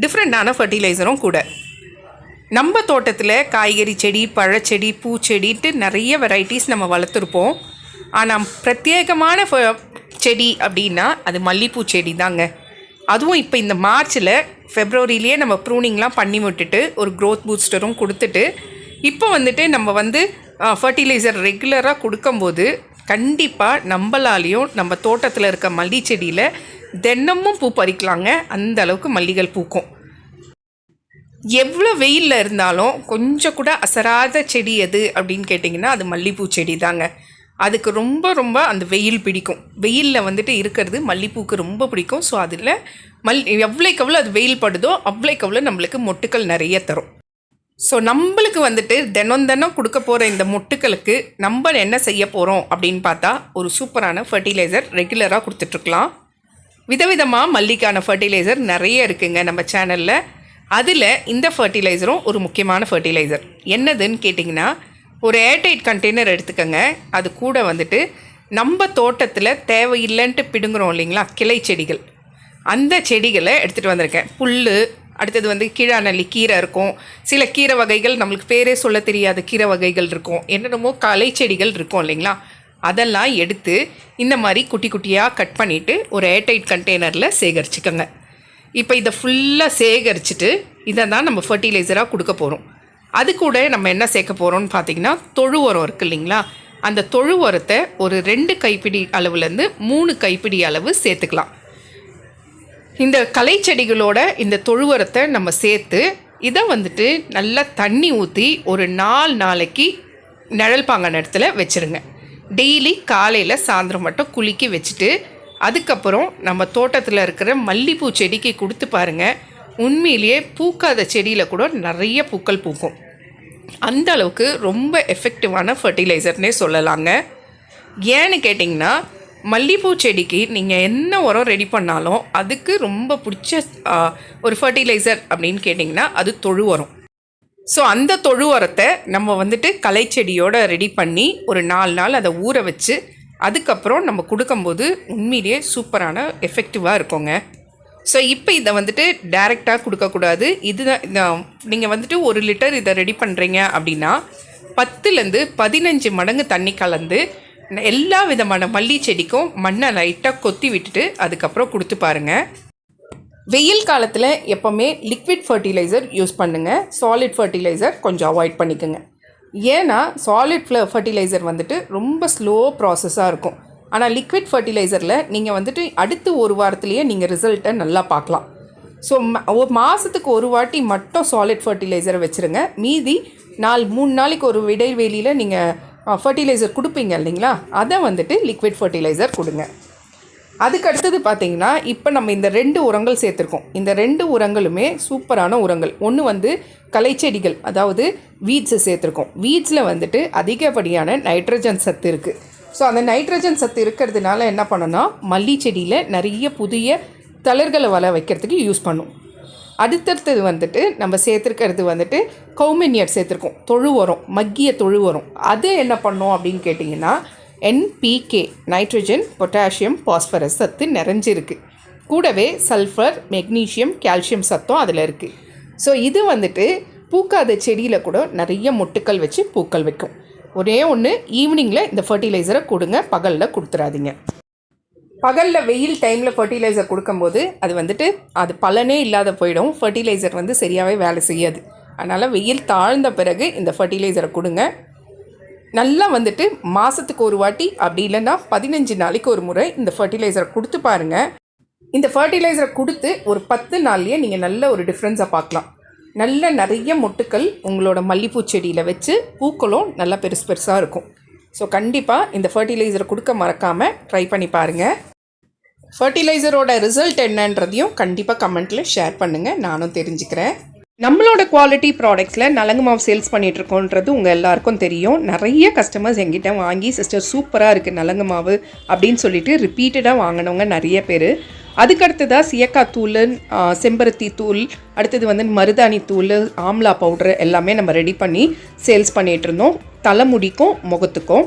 டிஃப்ரெண்ட்டான ஃபர்டிலைசரும் கூட. நம்ம தோட்டத்தில் காய்கறி செடி பழச்செடி பூச்செடின்ட்டு நிறைய வெரைட்டிஸ் நம்ம வளர்த்துருப்போம். ஆனால் பிரத்யேகமான ஃப- செடி அப்படின்னா அது மல்லிப்பூ செடி தாங்க. அதுவும் இப்போ இந்த மார்ச்சில் ஃபெப்ரவரியிலேயே நம்ம ப்ரூனிங்லாம் பண்ணி விட்டுட்டு ஒரு க்ரோத் பூஸ்டரும் கொடுத்துட்டு இப்போ வந்துட்டு நம்ம வந்து ஃபர்டிலைசர் ரெகுலராக கொடுக்கும்போது கண்டிப்பாக நம்மளாலையும் நம்ம தோட்டத்தில் இருக்க மல்லி செடியில் தினமும் பூ பறிக்கலாங்க. அந்த அளவுக்கு மல்லிகள் பூக்கும். எவ்வளோ வெயிலில் இருந்தாலும் கொஞ்சம் கூட அசராத செடி எது அப்படின்னு கேட்டிங்கன்னா அது மல்லிப்பூ செடி தாங்க அதுக்கு ரொம்ப ரொம்ப அந்த வெயில் பிடிக்கும். வெயிலில் வந்துட்டு இருக்கிறது மல்லிப்பூக்கு ரொம்ப பிடிக்கும். ஸோ அதில் மல் எவ்வளோக்கு எவ்வளோ அது வெயில் படுதோ அவ்வளோக்கு எவ்வளோ நம்மளுக்கு மொட்டுக்கள் நிறைய தரும். ஸோ நம்மளுக்கு வந்துட்டு தினம் தினம் கொடுக்க போகிற இந்த மொட்டுக்களுக்கு நம்ம என்ன செய்ய போகிறோம் அப்படின்னு பார்த்தா ஒரு சூப்பரான ஃபர்டிலைசர் ரெகுலராக கொடுத்துட்ருக்கலாம் விதவிதமாக மல்லிக்கான ஃபர்டிலைசர் நிறைய இருக்குங்க நம்ம சேனலில் அதில் இந்த ஃபர்டிலைசரும் ஒரு முக்கியமான ஃபர்டிலைசர் என்னதுன்னு கேட்டிங்கன்னா ஒரு ஏர்டைட் கண்டெய்னர் எடுத்துக்கோங்க. அது கூட வந்துட்டு நம்ம தோட்டத்தில் தேவையில்லைன்ட்டு பிடுங்குறோம் இல்லைங்களா? கிளை செடிகள். அந்த செடிகளை எடுத்துகிட்டு வந்திருக்கேன். புல் அடுத்தது வந்து கீழாநெல்லி கீரை இருக்கும். சில கீரை வகைகள் நம்மளுக்கு பேரே சொல்ல தெரியாத கீரை வகைகள் இருக்கும். என்னென்னமோ களை செடிகள் இருக்கும் இல்லைங்களா? அதெல்லாம் எடுத்து இந்த மாதிரி குட்டி குட்டியாக கட் பண்ணிவிட்டு ஒரு ஏர்டைட் கண்டெய்னரில் சேகரிச்சுக்கோங்க. இப்போ இதை ஃபுல்லாக சேகரிச்சுட்டு இதை தான் நம்ம ஃபர்டிலைசராக கொடுக்க போகிறோம் அது கூட நம்ம என்ன சேர்க்க போகிறோம்னு பார்த்தீங்கன்னா தொழு உரம் இருக்குது இல்லைங்களா? அந்த தொழு உரத்தை ஒரு ரெண்டு கைப்பிடி அளவுலேருந்து மூணு கைப்பிடி அளவு சேர்த்துக்கலாம். இந்த கலை செடிகளோட இந்த தொழு உரத்தை நம்ம சேர்த்து இதை வந்துட்டு நல்லா தண்ணி ஊற்றி ஒரு நாலு நாளைக்கு நிழல் பாங்கான இடத்துல வச்சுருங்க. டெய்லி காலையில் சாயந்தரம் மட்டும் குலுக்கி வச்சுட்டு அதுக்கப்புறம் நம்ம தோட்டத்தில் இருக்கிற மல்லிப்பூ செடிக்கு கொடுத்து பாருங்கள் உண்மையிலேயே பூக்காத செடியில் கூட நிறைய பூக்கள் பூக்கும். அந்த அளவுக்கு ரொம்ப எஃபெக்டிவான ஃபர்டிலைசர்னே சொல்லலாங்க. ஏன்னு கேட்டிங்கன்னா மல்லிகைப்பூ செடிக்கு நீங்கள் என்ன உரம் ரெடி பண்ணாலும் அதுக்கு ரொம்ப பிடிச்ச ஒரு ஃபர்டிலைசர் அப்படின்னு கேட்டிங்கன்னா அது தொழு உரம். ஸோ அந்த தொழுவரத்தை நம்ம வந்துட்டு களை ரெடி பண்ணி ஒரு நாலு நாள் அதை ஊற வச்சு அதுக்கப்புறம் நம்ம கொடுக்கும்போது உண்மையிலேயே சூப்பரான எஃபெக்டிவாக இருக்குங்க. ஸோ இப்போ இதை வந்துட்டு டைரெக்டாக கொடுக்கக்கூடாது. இதுதான் நீங்கள் வந்துட்டு ஒரு லிட்டர் இதை ரெடி பண்ணுறீங்க அப்படின்னா பத்துலேருந்து பதினஞ்சு மடங்கு தண்ணி கலந்து எல்லா விதமான மல்லி செடிக்கும் மண்ணை லைட்டாக கொத்தி விட்டுட்டு அதுக்கப்புறம் கொடுத்து பாருங்கள் வெயில் காலத்தில் எப்போவுமே லிக்விட் ஃபர்டிலைசர் யூஸ் பண்ணுங்கள் சாலிட் ஃபர்டிலைசர் கொஞ்சம் அவாய்ட் பண்ணிக்கோங்க. ஏன்னா சாலிட் ஃப்ள ஃபர்டிலைசர் வந்துட்டு ரொம்ப ஸ்லோ ப்ராசஸாக இருக்கும். ஆனால் லிக்விட் ஃபர்டிலைசரில் நீங்கள் வந்துட்டு அடுத்து ஒரு வாரத்துலேயே நீங்கள் ரிசல்ட்டை நல்லா பார்க்கலாம். ஸோ ஒரு மாதத்துக்கு ஒரு வாட்டி மட்டும் சாலிட் ஃபர்டிலைசரை வச்சுருங்க. மீதி நாலு மூணு நாளைக்கு ஒரு இடைவெளியில் நீங்கள் ஃபர்டிலைசர் கொடுப்பீங்க இல்லைங்களா? அதை வந்துட்டு லிக்விட் ஃபர்டிலைசர் கொடுங்க. அதுக்கு அடுத்தது பார்த்தீங்கன்னா இப்போ நம்ம இந்த ரெண்டு உரங்கள் சேர்த்துருக்கோம். இந்த ரெண்டு உரங்களுமே சூப்பரான உரங்கள். ஒன்று வந்து கலைச்செடிகள் அதாவது வீட்ஸை சேர்த்துருக்கோம். வீட்ஸில் வந்துட்டு அதிகப்படியான நைட்ரஜன் சத்து இருக்குது ஸோ அந்த நைட்ரஜன் சத்து இருக்கிறதுனால என்ன பண்ணோன்னா மல்லி செடியில் நிறைய புதிய தளர்களை வள வைக்கிறதுக்கு யூஸ் பண்ணும். அடுத்தடுத்தது வந்துட்டு நம்ம சேர்த்துருக்கிறது வந்துட்டு கௌமென்யர் சேர்த்துருக்கோம். தொழு உரம் மக்கிய தொழு உரம். அது என்ன பண்ணோம் அப்படின்னு கேட்டிங்கன்னா என்பிகே நைட்ரஜன் பொட்டாசியம் பாஸ்பரஸ் சத்து நிறைஞ்சிருக்கு. கூடவே சல்ஃபர் மெக்னீஷியம் கால்சியம் சத்தும் அதில் இருக்குது ஸோ இது வந்துட்டு பூக்காத செடியில் கூட நிறைய மொட்டுக்கள் வச்சு பூக்கள் வைக்கும். ஒரே ஒன்று ஈவினிங்கில் இந்த ஃபர்டிலைசரை கொடுங்க பகலில் கொடுத்துறாதீங்க. பகலில் வெயில் டைமில் ஃபர்டிலைசர் கொடுக்கும்போது அது வந்துட்டு அது பலனே இல்லாத போயிடும். ஃபர்டிலைசர் வந்து சரியாகவே வேலை செய்யாது. அதனால் வெயில் தாழ்ந்த பிறகு இந்த ஃபர்டிலைசரை கொடுங்க. நல்லா வந்துட்டு மாதத்துக்கு ஒரு வாட்டி அப்படி இல்லைன்னா பதினஞ்சு நாளைக்கு ஒரு முறை இந்த ஃபர்டிலைசரை கொடுத்து பாருங்கள் இந்த ஃபர்டிலைசரை கொடுத்து ஒரு பத்து நாள்லேயே நீங்கள் நல்ல ஒரு டிஃப்ரென்ஸை பார்க்கலாம். நல்ல நிறைய மொட்டுக்கள் உங்களோட மல்லிப்பூ செடியில் வச்சு பூக்களும் நல்லா பெருசு பெருசாக இருக்கும். ஸோ கண்டிப்பாக இந்த ஃபர்டிலைசரை கொடுக்க மறக்காமல் ட்ரை பண்ணி பாருங்கள் ஃபர்டிலைசரோட ரிசல்ட் என்னன்றதையும் கண்டிப்பாக கமெண்ட்டில் ஷேர் பண்ணுங்கள் நானும் தெரிஞ்சுக்கிறேன். நம்மளோட குவாலிட்டி ப்ராடக்ட்ஸில் நலங்கு மாவு சேல்ஸ் பண்ணிகிட்ருக்கோன்றது உங்கள் எல்லாருக்கும் தெரியும். நிறைய கஸ்டமர்ஸ் எங்கிட்ட வாங்கி சிஸ்டர் சூப்பராக இருக்குது நலங்கு மாவு அப்படின்னு சொல்லிட்டு ரிப்பீட்டடாக வாங்கினவங்க நிறைய பேர். அதுக்கடுத்ததாக சியக்காய் தூள் செம்பருத்தி தூள் அடுத்தது வந்து மருதாணி தூள் ஆம்லா பவுடர் எல்லாமே நம்ம ரெடி பண்ணி சேல்ஸ் பண்ணிகிட்ருந்தோம் தலைமுடிக்கும் முகத்துக்கும்.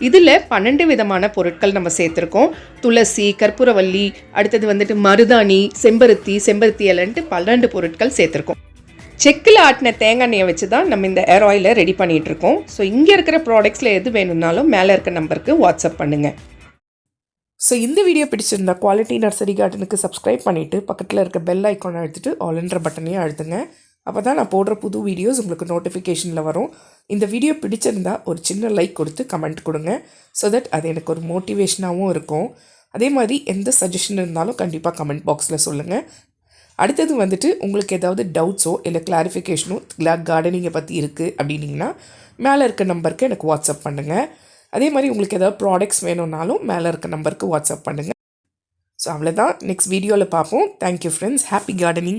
இதில் பன்னெண்டு விதமான பொருட்கள் நம்ம சேர்த்துருக்கோம். துளசி கற்பூரவல்லி அடுத்தது வந்துட்டு மருதாணி செம்பருத்தி செம்பருத்தி இலன்ட்டு பன்னெண்டு பொருட்கள் சேர்த்துருக்கோம். செக்கில் ஆட்டின தேங்காய் எண்ணெயை வச்சு தான் நம்ம இந்த ஏர் ஆயிலை ரெடி பண்ணிகிட்டு இருக்கோம் ஸோ இங்கே இருக்கிற ப்ராடக்ட்ஸில் எது வேணும்னாலும் மேலே இருக்க நம்பருக்கு வாட்ஸ்அப் பண்ணுங்கள் ஸோ இந்த வீடியோ பிடிச்சிருந்தா குவாலிட்டி நர்சரி கார்டனுக்கு சப்ஸ்கிரைப் பண்ணிவிட்டு பக்கத்தில் இருக்க பெல் ஐக்கானை ஆல் என்ற பட்டனையும் அழுத்துங்க. அப்போ தான் நான் போடுற புது வீடியோஸ் உங்களுக்கு நோட்டிஃபிகேஷனில் வரும். இந்த வீடியோ பிடிச்சிருந்தா ஒரு சின்ன லைக் கொடுத்து கமெண்ட் கொடுங்க. ஸோ தட் அது எனக்கு ஒரு மோட்டிவேஷனாகவும் இருக்கும். அதே மாதிரி எந்த சஜஷன் இருந்தாலும் கண்டிப்பாக கமெண்ட் பாக்ஸில் சொல்லுங்கள் அடுத்தது வந்துட்டு உங்களுக்கு ஏதாவது டவுட்ஸோ இல்லை கிளாரிஃபிகேஷனோ கார்டனிங்கை பற்றி இருக்குது அப்படின்னீங்கன்னா மேலே இருக்க நம்பருக்கு எனக்கு வாட்ஸ்அப் பண்ணுங்கள் அதே மாதிரி உங்களுக்கு ஏதாவது ப்ராடக்ட்ஸ் வேணும்னாலும் மேலே இருக்க நம்பருக்கு வாட்ஸ்அப் பண்ணுங்கள் ஸோ அவ்வளோதான் நெக்ஸ்ட் வீடியோவில் பார்ப்போம். Thank you friends happy gardening